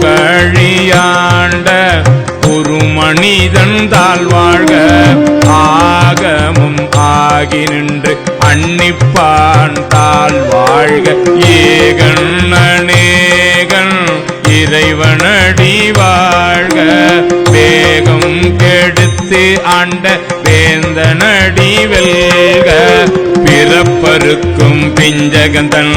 கழியாண்ட ஒரு மனிதன் தாழ்வாழ்க ஆகமும் ஆகி நின்று அன்னிப்பான் தாழ்வாழ்க ஏகன் அநேகன் இறைவனடி வாழ்க. வேகம் கெடுத்து ஆண்ட வேந்தனடி வெல்க. பிறப்பருக்கும் பிஞ்சகந்தன்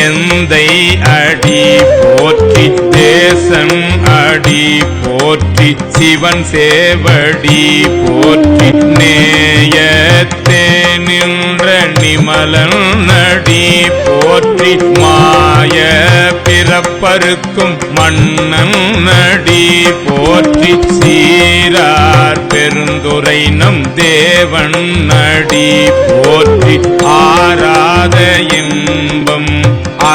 எந்தை அடி போற்றி தேசம் அடி போற்றி சிவன் சேவடி போற்றி நேயத்தே நின்ற நிமலன் நடி போற்றி மாய பிறப்பருக்கும் மன்னன் நடி போற்றி சீரார் பெருந்துரை நம் தேவன் நடி போற்றி ஆராத இன்பம்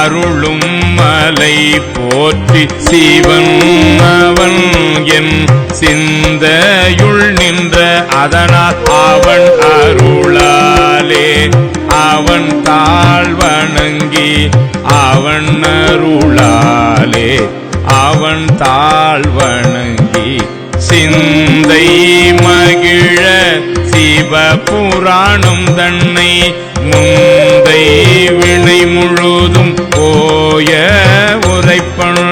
அருளும் மலை போற்றி சிவன் அவன் என் சிந்தையுள் நின்ற அதனால் அவன் அருளாலே. அவன் தாழ் வணங்கி அவன் அருளாலே. அவன் தாழ் வணங்கி சிந்தை மகிழ சிவபுராணம் தன்னை முந்தை வினை முழுதும் போய உரைப்பன்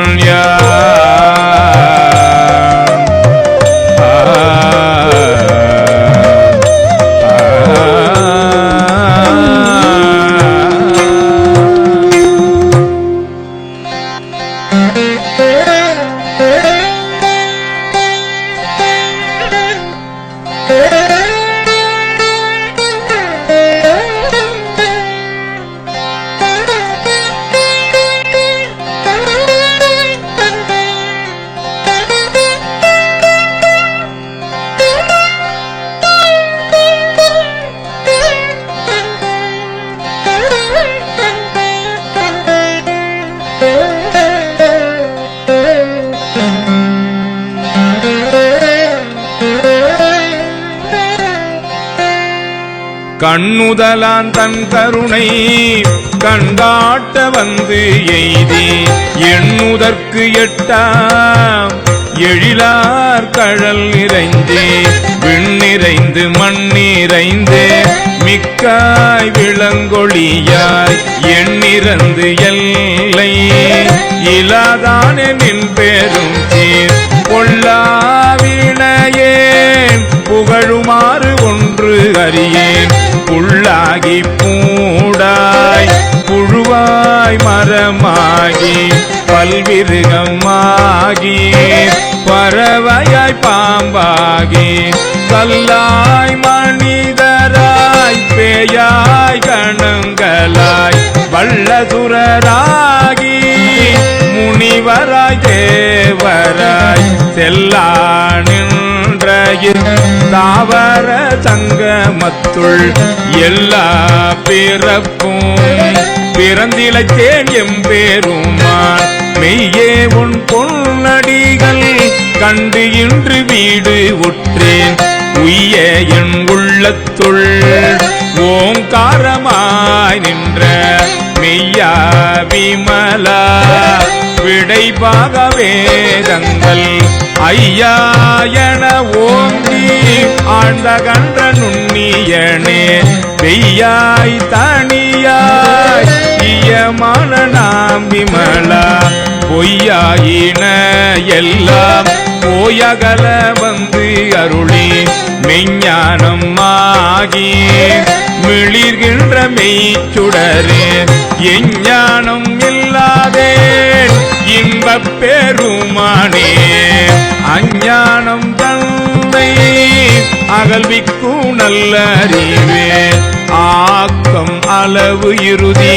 கண்ணுதலான் தன் கருணை கண்டாட்ட வந்து எய்தி எண்ணுதற்கு எட்டாம் எழிலார் கழல் நிறைந்தே விண்ணிறைந்து மண்ணிறைந்து மிக்காய் விளங்கொழியாய் எண்ணிறந்து எல்லை. இலாதானே நின் பெரும் தீர் பொல்லாவினையேன் புகழுமாறு ஒன்று அறியேன். புள்ளாகி பூடாய் புழுவாய் மரமாகி பல்விருகமாகி பறவையாய் பாம்பாகி கல்லாய் மனிதராய் பேயாய் கணங்களாய் வள்ளதுரராகி முனிவராய் தேவராய் செல்லா நின்ற தாவர சங்கமத்துள் எல்லா பிறப்பும் பிறந்திலத்தேன் எம்பேருமான். மெய்யே உன் பொன்னடிகள் கண்டு இன்று வீடு ஒற்றேன் உய்ய என் உள்ளத்துள் ஓங்காரமாய் நின்ற மெய்யா விமலா. இடைபாக வேதங்கள் ஐயாயன ஓங்கி ஆழ்ந்த கன்ற நுண்ணியனே பெய்யாய் தனியாய் இயமான நாம் விமலா பொய்யாயின எல்லாம் போயகல வந்து அருளி மெஞ்ஞானம் ஆகி மிளிர்கின்ற மெய்ச்சுடரே எஞ்ஞானம் இல்லாதே இன்பப் பெருமானே அஞ்ஞானம் தந்தை அகல்விக்கும் நல்லறிவே ஆக்கம் அளவு இறுதி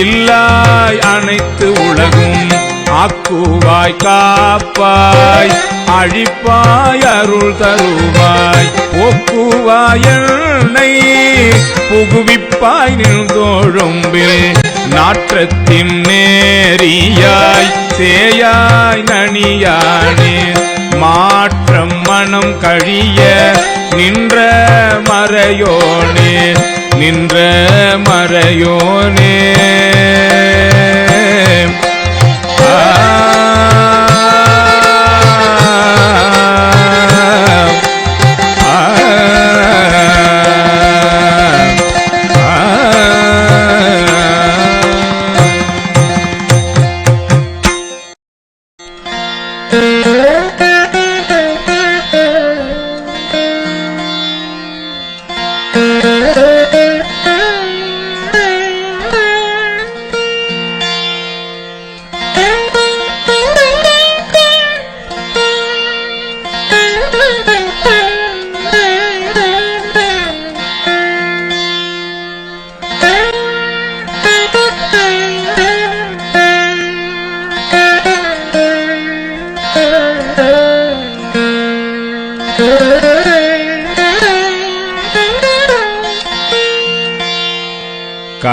இல்லாய் அனைத்து உலகும் ஆக்குவாய் காப்பாய் அழிப்பாய் அருள் தருவாய் ஒக்குவாய் என்னை புகுவிப்பாய் நின்றோழும்பில் நாற்றத்தின் நேரியாய் சேயாய் நனியானே மாற்றம் மனம் கழிய நின்ற மறையோனே நின்ற மறையோனே.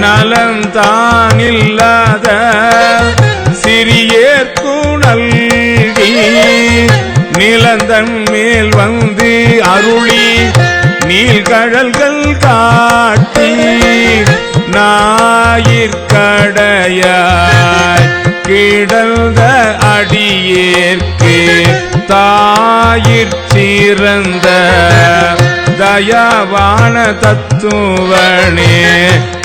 நலந்தான் இல்லாத சிறியேற்கு நல்கி நிலந்தன் மேல் வந்து அருளி நீள்கழல்கள் காட்டி ஞாயிற்கடையாய் கிடந்த அடியேற்கு தாயிற் சிறந்த தயாவான தத்துவனே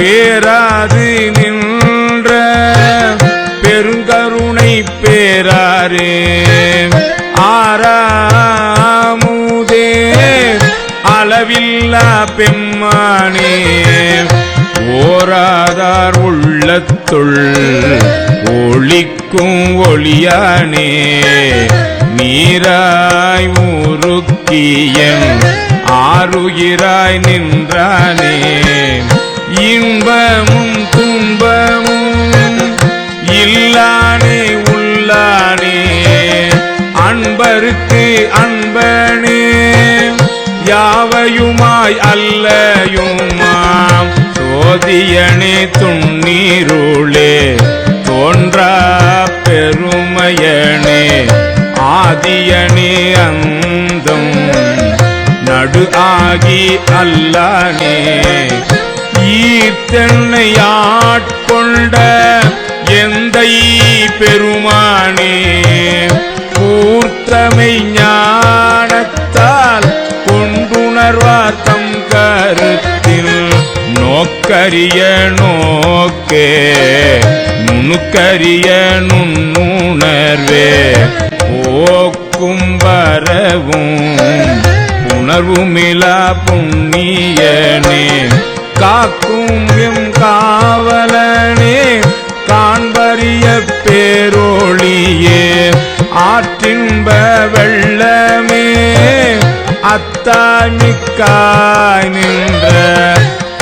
பேராது நின்ற பெருங்கருணை பேராரே. ஆறாமுதே அளவில்லா பெம்மானே. ஓராதார் உள்ளத்துள் ஒளிக்கும் ஒளியானே. நீராய் உருக்கியன் ஆறுகிறாய் நின்றானே. இன்பமும் துன்பமும் இல்லானே உள்ளானே. அன்பருக்கு அன்பனே யாவையுமாய் அல்லையுமாம். சோதியனே துண்ணீருளே தோன்றா பெருமையனே. ஆதியனே அந்தம் நடு ஆகி அல்லானே. ஈத்தென்னை ஆட்கொண்ட எந்தை பெருமானே கூர்த்தமை ஞானத்தால் கொண்டுணர்வாத்தம் கருத்தில். நோக்கரிய நோக்கே நுணுக்கரிய நுண்ணுணர்வே போக்கும் வரவும் உணர்வுமிலா புண்ணியனே. காக்கும் எம் காவலனே காண்பறிய பேரோழியே. ஆற்றின்ப வெள்ளமே அத்தாமிக்காய் நின்ற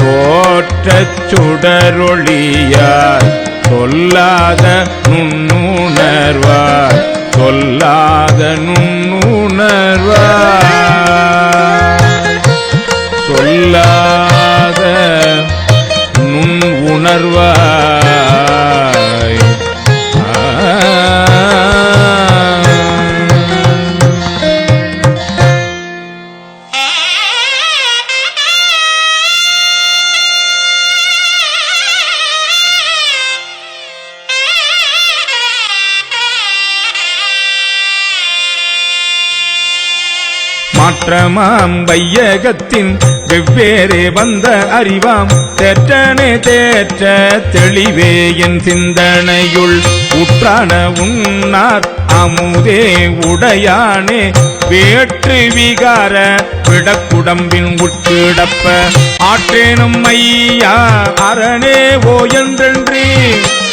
தோற்றச் சுடரொளியாய் சொல்லாத நுண்ணுணர்வாய் சொல்லாத நுண்ணுணர்வாய் சொல்லாத உணர்வார். மாற்றமாம் வையகத்தின் வெவ்வேறே வந்த அறிவாம் தேற்றனே தேற்ற தெளிவே என் சிந்தனையுள். உற்றான உன்னார் அமுதே உடையானே வேற்று விகார விடக்குடம்பின் உட்கிடப்ப. ஆற்றேனும் ஐயா அரணே ஓ என்றென்றே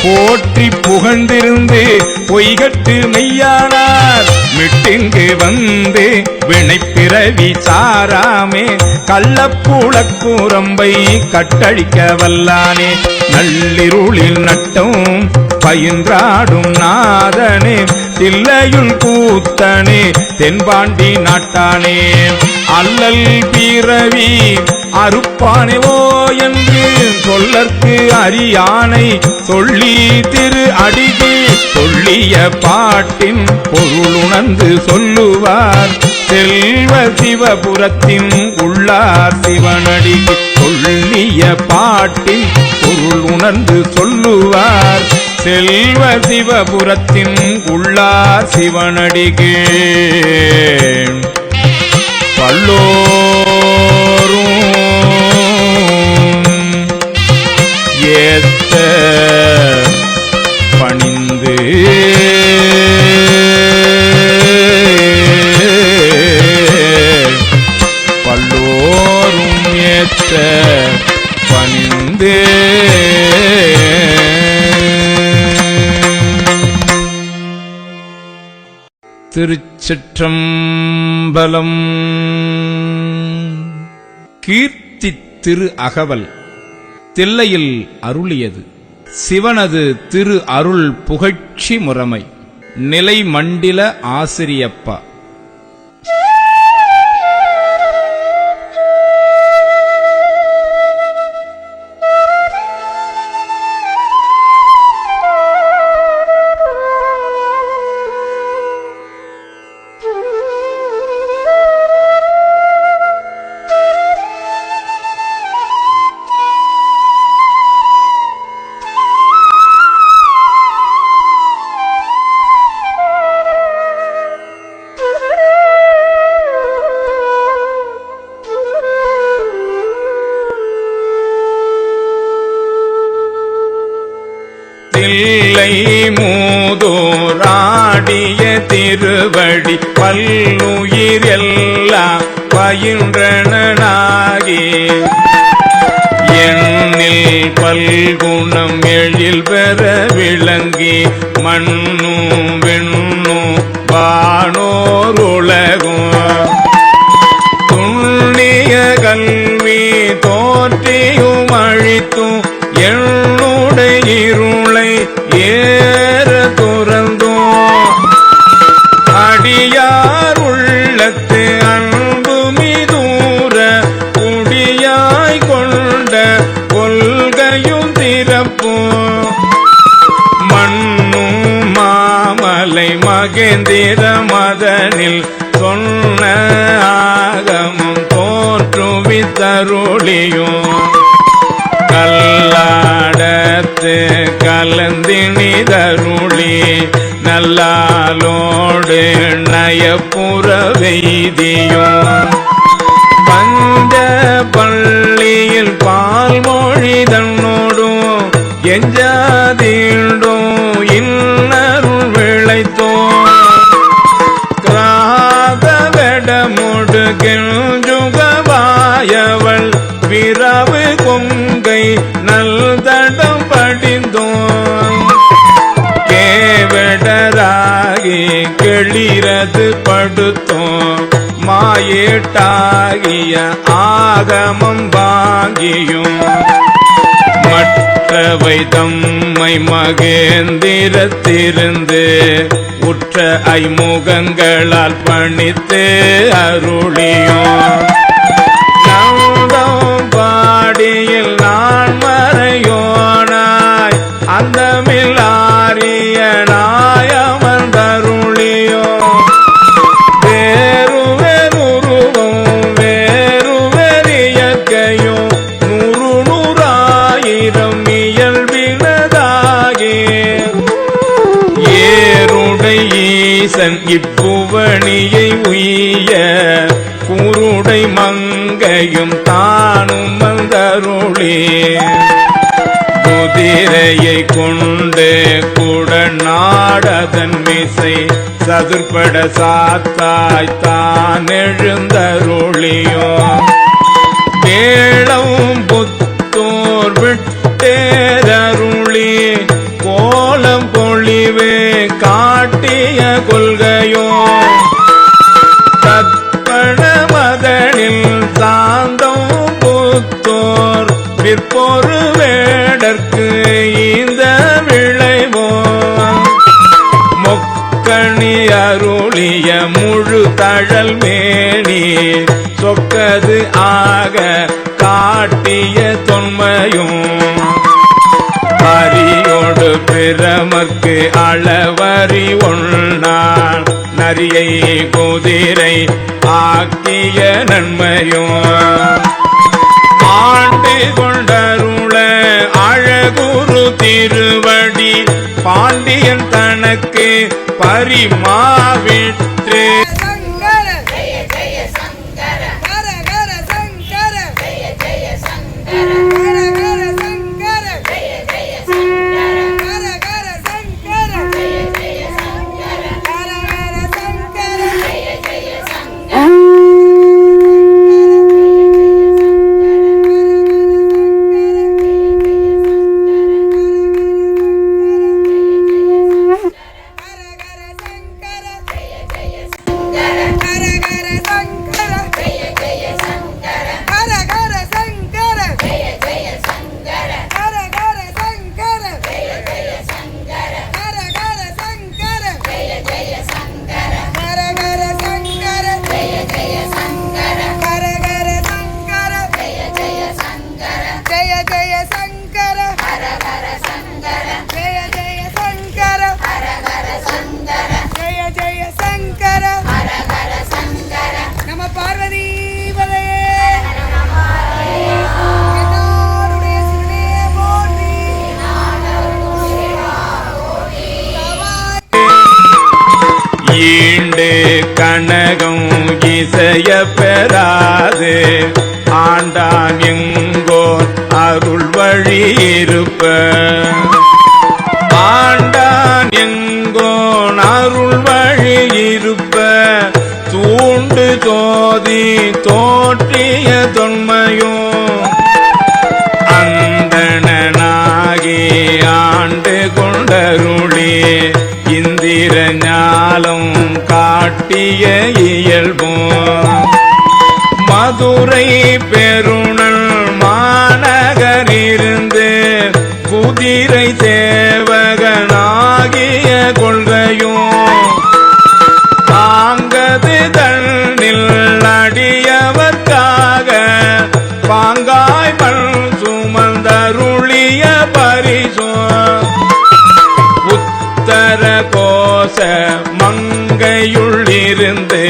போற்றி புகழ்ந்திருந்து பொய்கட்டு மெய்யானார். மிட்டிங்கு வந்து வினைப்பிறவி சாராமே. கள்ளப்புழக்கூரம்பை கட்டழிக்க வல்லானே. நள்ளிருளில் நட்டும் பயின்றாடும் நாதனே. தில்லையுள் கூத்தனே தென்பாண்டி நாட்டானே. அல்லல் பிறவி அறுப்பானே ஓய சொல்லற்கு அரியானை சொல்லி திரு அடிகு சொல்லிய பாட்டின் பொருளுணர்ந்து சொல்லுவார். செல்வ சிவபுரத்தின் உள்ளார் சிவனடிக்கு சொல்லிய பாட்டின் பொருள் உணர்ந்து சொல்லுவார். செல்வ சிவபுரத்தின் உள்ளார் சிவனடிகே பல்லோ பணிந்து பல்லோரும் ஏத்த பணிந்து திருச்சிற்றம்பலம் கீர்த்தி திரு அகவல் தில்லையில் அருளியது. சிவனது திரு அருள் புகழ்ச்சி முறைமை. நிலை மண்டில ஆசிரியப்பா. திருவடி பல்லுயிர் எல்லாம் பயின்றனாகி எண்ணில் பல்குணம் எழில் பெற விளங்கி மண்ணும் வெண்ணும் வானோர் உலகும். துண்ணிய கல்வி தோற்றியும் அழித்தும் மகேந்திர மதனில் சொன்ன ஆகமும் தோற்றுவித்தருளியும். கல்லாடத்து கலந்தினிதருளி நல்லாலோடு நயப்புற வெய்தியும். கிளிரது படுத்தோம். மாயேட்டாகிய ஆகமம் வாங்கியும். மற்றவை தம்மை மகேந்திரத்திருந்து உற்ற ஐமுகங்களால் பணித்து அருளியும். இசை சதுர்பட சாத்தாய் தான் எழுந்தருளியோ கேளவும் புத்தோர் விட்டேரருளி கோலம் பொழிவே காட்டிய தழல் மேனி சொக்கது ஆக காட்டிய தொன்மையும். அரியோடு பிரமக்கு அளவறி ஒன்றான் நரியை குதிரை ஆக்கிய நன்மையும். ஆண்டு கொண்டருள அழகுரு திருவடி பாண்டியன் தனக்கு பரிமாவிற்று ஈண்டு கனகம் இசைய பெறாது. ஆண்டான் எங்கோ அருள் வழி இருப்ப. ஆண்டான் எங்கோ அருள் வழி இருப்ப. தூண்டு தோதி தோற்றிய காலம் காட்டிய இயல்போ மதுரை பெருணல் மங்கையுள்ளிருந்து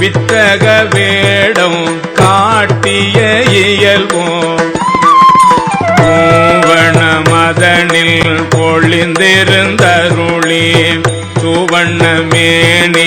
வித்தக வேடம் காட்டிய இயல்பும். பூவண மதனில் பொழிந்திருந்தருளி சுவண்ண மேனி